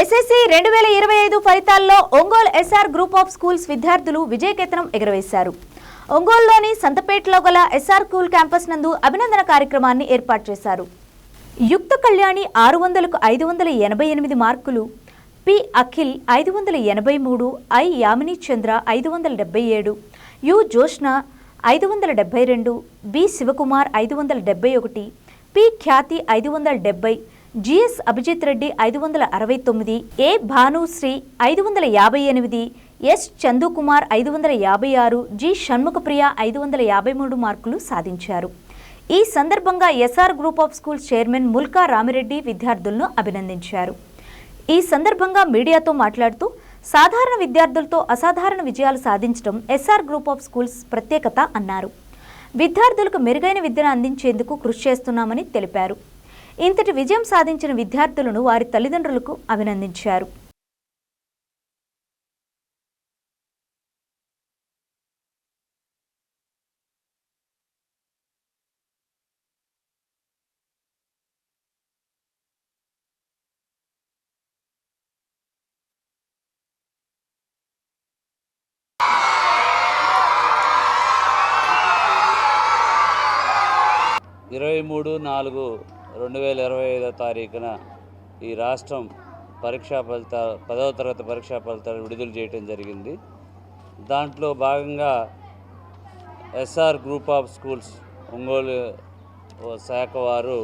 SSC రెండు వేల ఇరవై ఐదు ఫలితాల్లో Ongole SR group of schools విద్యార్థులు విజయకేతనం ఎగురవేశారు ఒంగోలులోని సంతపేటలో గల ఎస్ఆర్ స్కూల్ క్యాంపస్ నందు అభినందన కార్యక్రమాన్ని ఏర్పాటు చేశారు యుక్త కళ్యాణి ఆరు వందలకు ఐదు వందల ఎనభై ఎనిమిది మార్కులు పి అఖిల్ ఐదు వందల ఎనభై మూడు ఐ యామిని చంద్ర ఐదు వందల డెబ్బై ఏడు యు జోష్న ఐదు వందల డెబ్బై రెండు బి శివకుమార్ ఐదు వందల డెబ్బై ఒకటి పి ఖ్యాతి ఐదు వందల డెబ్బై జిఎస్ అభిజిత్ రెడ్డి ఐదు వందల అరవై తొమ్మిది ఏ భానుశ్రీ ఐదు వందల యాభై ఎనిమిది ఎస్ చందుకుమార్ ఐదు వందల యాభై ఆరు జి షణ్ముఖప్రియ ఐదు వందల యాభై మూడు మార్కులు సాధించారు ఈ సందర్భంగా SR group of schools chairman Mulka Ramireddy విద్యార్థులను అభినందించారు ఈ సందర్భంగా మీడియాతో మాట్లాడుతూ సాధారణ విద్యార్థులతో అసాధారణ విజయాలు సాధించడం ఎస్ఆర్ గ్రూప్ ఆఫ్ స్కూల్స్ ప్రత్యేకత అన్నారు విద్యార్థులకు మెరుగైన విద్యను అందించేందుకు కృషి చేస్తున్నామని తెలిపారు ఇంతటి విజయం సాధించిన విద్యార్థులను వారి తల్లిదండ్రులకు అభినందించారు ఇరవై మూడు నాలుగు రెండు వేల ఇరవై ఐదో తారీఖున ఈ రాష్ట్రం పరీక్షా ఫలితాలు పదవ తరగతి పరీక్షా ఫలితాలు విడుదల చేయడం జరిగింది దాంట్లో భాగంగా SR group of schools Ongole శాఖ వారు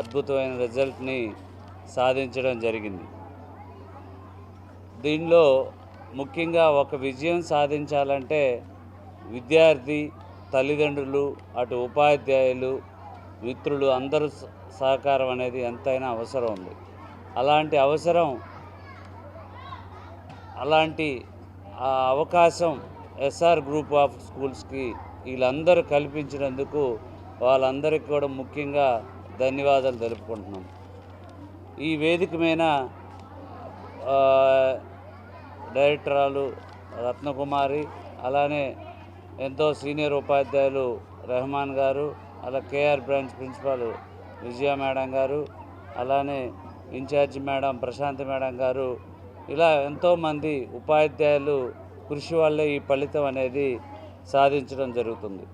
అద్భుతమైన రిజల్ట్ని సాధించడం జరిగింది దీనిలో ముఖ్యంగా ఒక విజయం సాధించాలంటే విద్యార్థి తల్లిదండ్రులు అటు ఉపాధ్యాయులు మిత్రులు అందరూ సహకారం అనేది ఎంతైనా అవసరం ఉంది అలాంటి అవసరం అలాంటి అవకాశం ఎస్ఆర్ గ్రూప్ ఆఫ్ స్కూల్స్కి వీళ్ళందరూ కల్పించినందుకు వాళ్ళందరికీ కూడా ముఖ్యంగా ధన్యవాదాలు తెలుపుకుంటున్నాం ఈ వేదిక మీద డైరెక్టరాలు రత్నకుమారి అలానే ఎంతో సీనియర్ ఉపాధ్యాయులు రెహమాన్ గారు అలా KR branch principal Vijaya madam గారు అలానే ఇన్ఛార్జి మేడం ప్రశాంతి మేడం గారు ఇలా ఎంతోమంది ఉపాధ్యాయులు కృషి వల్లే ఈ ఫలితం అనేది సాధించడం జరుగుతుంది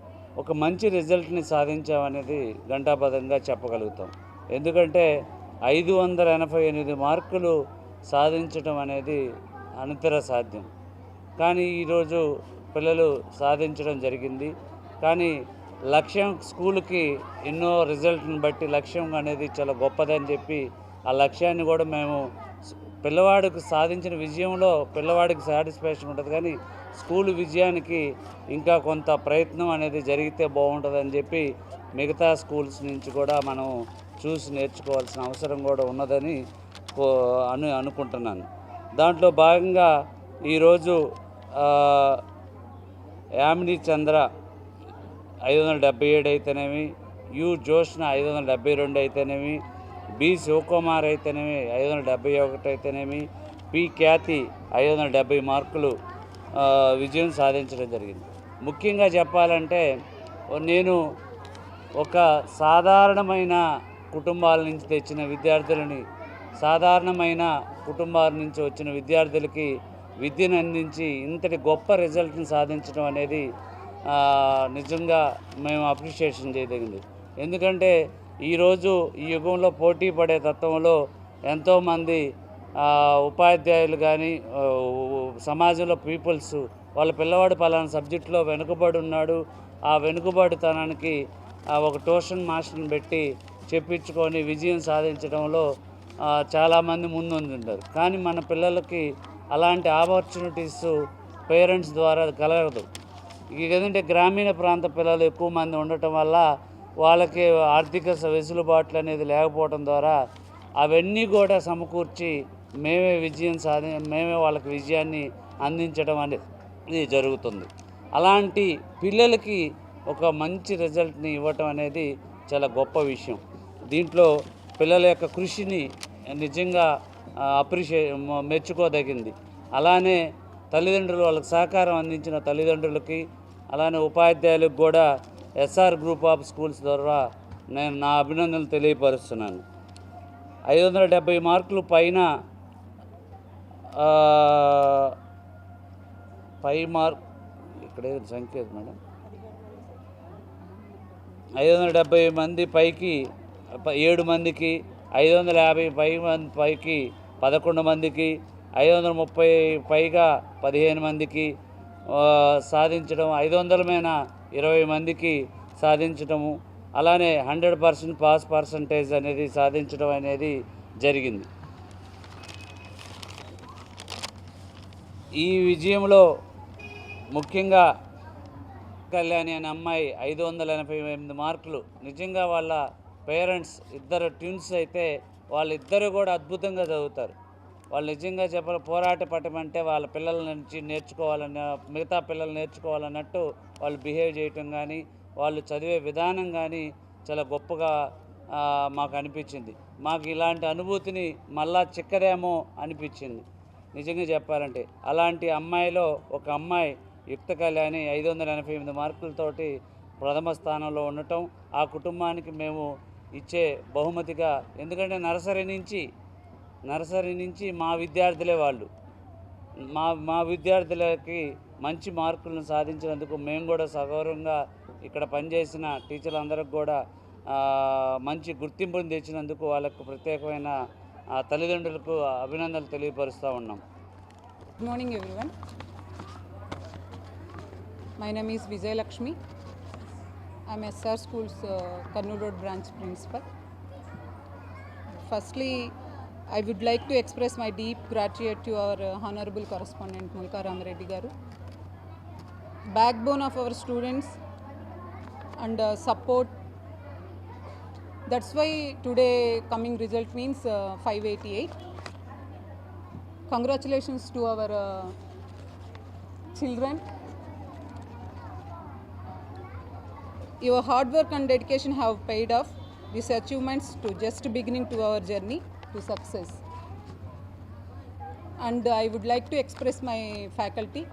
ఒక మంచి రిజల్ట్ని సాధించామనేది ఘంటాబద్ధంగా చెప్పగలుగుతాం ఎందుకంటే ఐదు వందల ఎనభై ఎనిమిది మార్కులు సాధించడం అనేది అనితర సాధ్యం కానీ ఈరోజు పిల్లలు సాధించడం జరిగింది కానీ లక్ష్యం స్కూల్కి ఎన్నో రిజల్ట్ని బట్టి లక్ష్యం అనేది చాలా గొప్పదని చెప్పి ఆ లక్ష్యాన్ని కూడా మేము పిల్లవాడికి సాధించిన విజయంలో పిల్లవాడికి సాటిస్ఫాక్షన్ ఉంటుంది కానీ స్కూల్ విజయానికి ఇంకా కొంత ప్రయత్నం అనేది జరిగితే బాగుంటుందని చెప్పి మిగతా స్కూల్స్ నుంచి కూడా మనం చూసి నేర్చుకోవాల్సిన అవసరం కూడా ఉన్నదని అను అనుకుంటున్నాను దాంట్లో భాగంగా ఈరోజు యామిని చంద్ర ఐదు వందల డెబ్బై ఏడు అయితేనేమి యు జోష్న ఐదు వందల డెబ్బై రెండు అయితేనేమి బి శివకుమార్ అయితేనేమి ఐదు వందల డెబ్బై ఒకటి అయితేనేమి పి ఖ్యాతి ఐదు వందల డెబ్బై మార్కులు విజయం సాధించడం జరిగింది ముఖ్యంగా చెప్పాలంటే నేను ఒక సాధారణమైన కుటుంబాల నుంచి తెచ్చిన విద్యార్థులని సాధారణమైన కుటుంబాల నుంచి వచ్చిన విద్యార్థులకి విద్యను అందించి ఇంతటి గొప్ప రిజల్ట్ని సాధించడం అనేది నిజంగా మేము అప్రిషియేషన్ చేయదగింది ఎందుకంటే ఈరోజు ఈ యుగంలో పోటీ పడే తత్వంలో ఎంతోమంది ఉపాధ్యాయులు కానీ సమాజంలో పీపుల్స్ వాళ్ళ పిల్లవాడు పలానా సబ్జెక్టులో వెనుకబడి ఉన్నాడు ఆ వెనుకబడితనానికి ఒక ట్యూషన్ మాస్టర్ని పెట్టి చెప్పించుకొని విజయం సాధించడంలో చాలామంది ముందుంటారు కానీ మన పిల్లలకి అలాంటి ఆపర్చునిటీస్ పేరెంట్స్ ద్వారా కలగదు ఎందుకంటే గ్రామీణ ప్రాంత పిల్లలు ఎక్కువ మంది ఉండటం వల్ల వాళ్ళకి ఆర్థిక వెసులుబాట్లు అనేది లేకపోవడం ద్వారా అవన్నీ కూడా సమకూర్చి మేమే విజయం సాధి మేమే వాళ్ళకి విజయాన్ని అందించడం అనేది జరుగుతుంది అలాంటి పిల్లలకి ఒక మంచి రిజల్ట్ని ఇవ్వటం అనేది చాలా గొప్ప విషయం దీంట్లో పిల్లల యొక్క కృషిని నిజంగా అప్రిషియే మెచ్చుకోదగింది అలానే తల్లిదండ్రులు వాళ్ళకి సహకారం అందించిన తల్లిదండ్రులకి అలానే ఉపాధ్యాయులకు కూడా ఎస్ఆర్ గ్రూప్ ఆఫ్ స్కూల్స్ ద్వారా నేను నా అభినందనలు తెలియపరుస్తున్నాను ఐదు వందల డెబ్బై మార్కులు పైన పై మార్క్ ఇక్కడే సంఖ్య మేడం ఐదు వందల డెబ్బై మంది పైకి ఏడు మందికి ఐదు వందల యాభై పై మంది పైకి పదకొండు మందికి ఐదు వందల ముప్పై పైగా పదిహేను మందికి సాధించడం ఐదు వందలమైన ఇరవై మందికి సాధించడము అలానే హండ్రెడ్ పర్సెంట్ పాస్ పర్సంటేజ్ అనేది సాధించడం అనేది జరిగింది ఈ విజయంలో ముఖ్యంగా కళ్యాణి అనే అమ్మాయి ఐదు వందల ఎనభై ఎనిమిది మార్కులు నిజంగా వాళ్ళ పేరెంట్స్ ఇద్దరు ట్యూన్స్ అయితే వాళ్ళిద్దరూ కూడా అద్భుతంగా చదువుతారు వాళ్ళు నిజంగా చెప్పాలి పోరాట పట్టం అంటే వాళ్ళ పిల్లల నుంచి నేర్చుకోవాలన్న మిగతా పిల్లలు నేర్చుకోవాలన్నట్టు వాళ్ళు బిహేవ్ చేయటం కానీ వాళ్ళు చదివే విధానం కానీ చాలా గొప్పగా మాకు అనిపించింది మాకు ఇలాంటి అనుభూతిని మళ్ళా చిక్కదేమో అనిపించింది నిజంగా చెప్పాలంటే అలాంటి అమ్మాయిలో ఒక అమ్మాయి యుక్త కళ్యాణి ఐదు వందల ఎనభై ఎనిమిది మార్కులతోటి ప్రథమ స్థానంలో ఉండటం ఆ కుటుంబానికి మేము ఇచ్చే బహుమతిగా ఎందుకంటే నర్సరీ నుంచి నర్సరీ నుంచి మా విద్యార్థులే వాళ్ళు మా మా విద్యార్థులకి మంచి మార్కులను సాధించినందుకు మేము కూడా సగౌరవంగా ఇక్కడ పనిచేసిన టీచర్లందరికి కూడా మంచి గుర్తింపును తెచ్చినందుకు వాళ్ళకు ప్రత్యేకమైన తల్లిదండ్రులకు అభినందనలు తెలియపరుస్తూ ఉన్నాం good morning everyone my name is Vijayalakshmi I'm SR schools Kurnool road branch principal firstly I would like to express my deep gratitude to our uh, Honorable Correspondent Mulka Ramareddy Garu. Backbone of our students and uh, support. That's why today coming result means uh, 588. Congratulations to our children. Your hard work and dedication have paid off. These achievements to just beginning to our journey. to success. And I would like to express my faculty,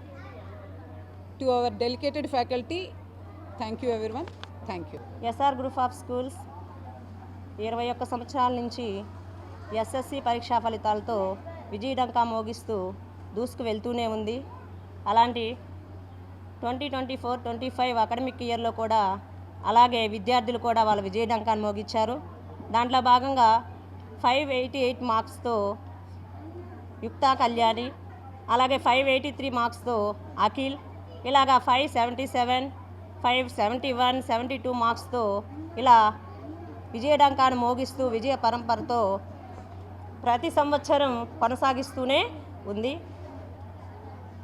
to our dedicated faculty, thank you everyone thank you SR group of schools ఇరవై ఒక్క సంవత్సరాల నుంచి SSC పరీక్షా ఫలితాలతో విజయడంకా మోగిస్తూ దూసుకు వెళ్తూనే ఉంది అలాంటి twenty twenty four twenty five academic ఇయర్లో కూడా అలాగే విద్యార్థులు కూడా వాళ్ళ విజయడంకాన్ని మోగించారు దాంట్లో భాగంగా ఫైవ్ ఎయిటీ ఎయిట్ మార్క్స్తో యుక్తా కళ్యాణి అలాగే ఫైవ్ ఎయిటీ త్రీ మార్క్స్తో అఖిల్ ఇలాగా five seventy seven five seventy one seventy two మార్క్స్తో ఇలా విజయడంకాను మోగిస్తూ విజయ పరంపరతో ప్రతి సంవత్సరం కొనసాగిస్తూనే ఉంది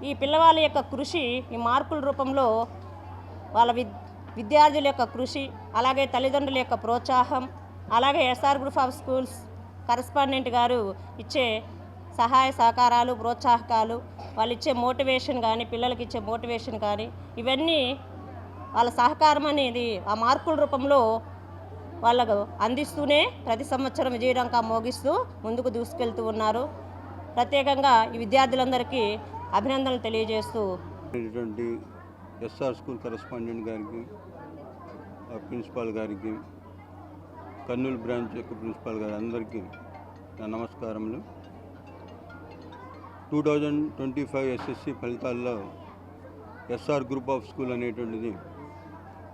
ఈ పిల్లవాళ్ళ యొక్క కృషి ఈ మార్కుల రూపంలో వాళ్ళ విద్యార్థుల యొక్క కృషి అలాగే తల్లిదండ్రుల యొక్క ప్రోత్సాహం అలాగే SR group of schools correspondent గారు ఇచ్చే సహాయ సహకారాలు ప్రోత్సాహకాలు వాళ్ళు ఇచ్చే మోటివేషన్ కానీ పిల్లలకి ఇచ్చే మోటివేషన్ కానీ ఇవన్నీ వాళ్ళ సహకారం అనేది ఆ మార్కుల రూపంలో వాళ్ళకు అందిస్తూనే ప్రతి సంవత్సరం విజయరంక మోగిస్తూ ముందుకు దూసుకెళ్తూ ఉన్నారు ప్రత్యేకంగా ఈ విద్యార్థులందరికీ అభినందనలు తెలియజేస్తూ ఎస్ఆర్ స్కూల్ కరస్పాండెంట్ గారికి ప్రిన్సిపాల్ గారికి కర్నూలు బ్రాంచ్ యొక్క ప్రిన్సిపాల్ గారు అందరికీ నా నమస్కారములు two thousand twenty five SSC ఫలితాల్లో ఎస్ఆర్ గ్రూప్ ఆఫ్ స్కూల్ అనేటువంటిది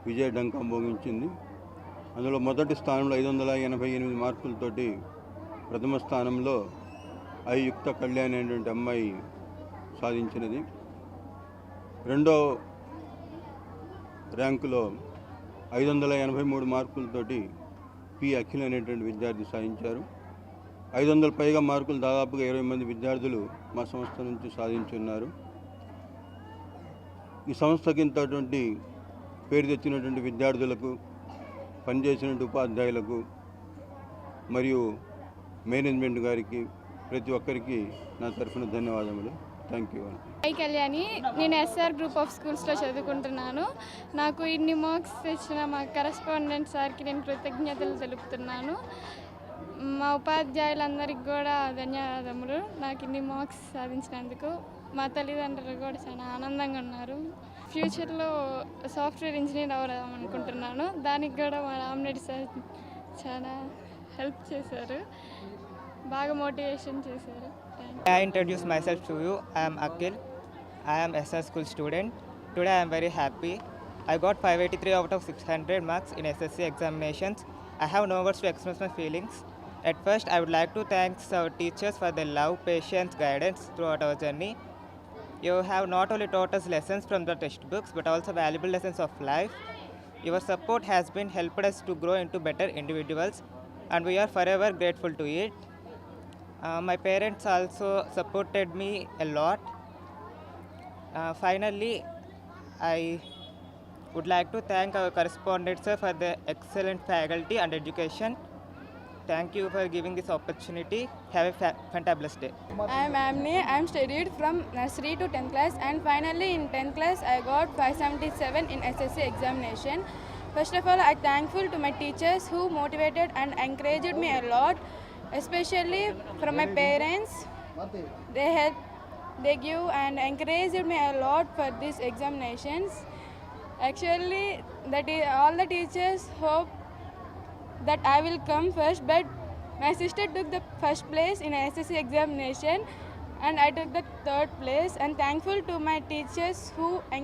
విజయ డంకం భోగించింది అందులో మొదటి స్థానంలో ఐదు వందల ఎనభై ఎనిమిది మార్కులతోటి ప్రథమ స్థానంలో ఐ యుక్త కళ్యాణ్ అనేటువంటి అమ్మాయి సాధించినది రెండో ర్యాంకులో ఐదు వందల ఎనభై మూడు మార్కులతోటి పి అఖిల్ అనేటువంటి విద్యార్థి సాధించారు ఐదు వందల పైగా మార్కులు దాదాపుగా ఇరవై మంది విద్యార్థులు మా సంస్థ నుంచి సాధించున్నారు ఈ సంస్థకి ఇంతటువంటి పేరు తెచ్చినటువంటి విద్యార్థులకు పనిచేసినటువంటి ఉపాధ్యాయులకు మరియు మేనేజ్మెంట్ గారికి ప్రతి ఒక్కరికి నా తరఫున ధన్యవాదములు థ్యాంక్ యూ ఐ కళ్యాణి నేను ఎస్ఆర్ గ్రూప్ ఆఫ్ స్కూల్స్లో చదువుకుంటున్నాను నాకు ఇన్ని మార్క్స్ తెచ్చిన మా కరస్పాండెంట్ సార్కి నేను కృతజ్ఞతలు తెలుపుతున్నాను మా ఉపాధ్యాయులందరికీ కూడా ధన్యవాదములు నాకు ఇన్ని మార్క్స్ సాధించినందుకు మా తల్లిదండ్రులు కూడా చాలా ఆనందంగా ఉన్నారు ఫ్యూచర్లో సాఫ్ట్వేర్ ఇంజనీర్ అవదాం అనుకుంటున్నాను దానికి కూడా మా రామ్రెడ్డి సార్ చాలా హెల్ప్ చేశారు బాగా మోటివేషన్ చేశారు I introduce myself to you I'm Akhil I am SS school student. Today I am very happy. I got 583 out of 600 marks in SSC examinations. I have no words to express my feelings. At first, I would like to thank our teachers for their love, patience, guidance throughout our journey. You have not only taught us lessons from the textbooks but also valuable lessons of life. Your support has been helped us to grow into better individuals, and we are forever grateful to it. Uh, my parents also supported me a lot. Uh, finally, I would like to thank our correspondents for the excellent faculty and education. Thank you for giving this opportunity. Have a fa- fantabulous day. I am Amni. I am studied from nursery to 10th class and finally in 10th class I got 577 in SSC examination. First of all, I thankful to my teachers who motivated and encouraged me a lot, especially from my parents. They helped they give and encouraged me a lot for these examinations. Actually, that is, all the teachers hope that I will come first, but my sister took the first place in SSC examination and I took the third place and thankful to my teachers who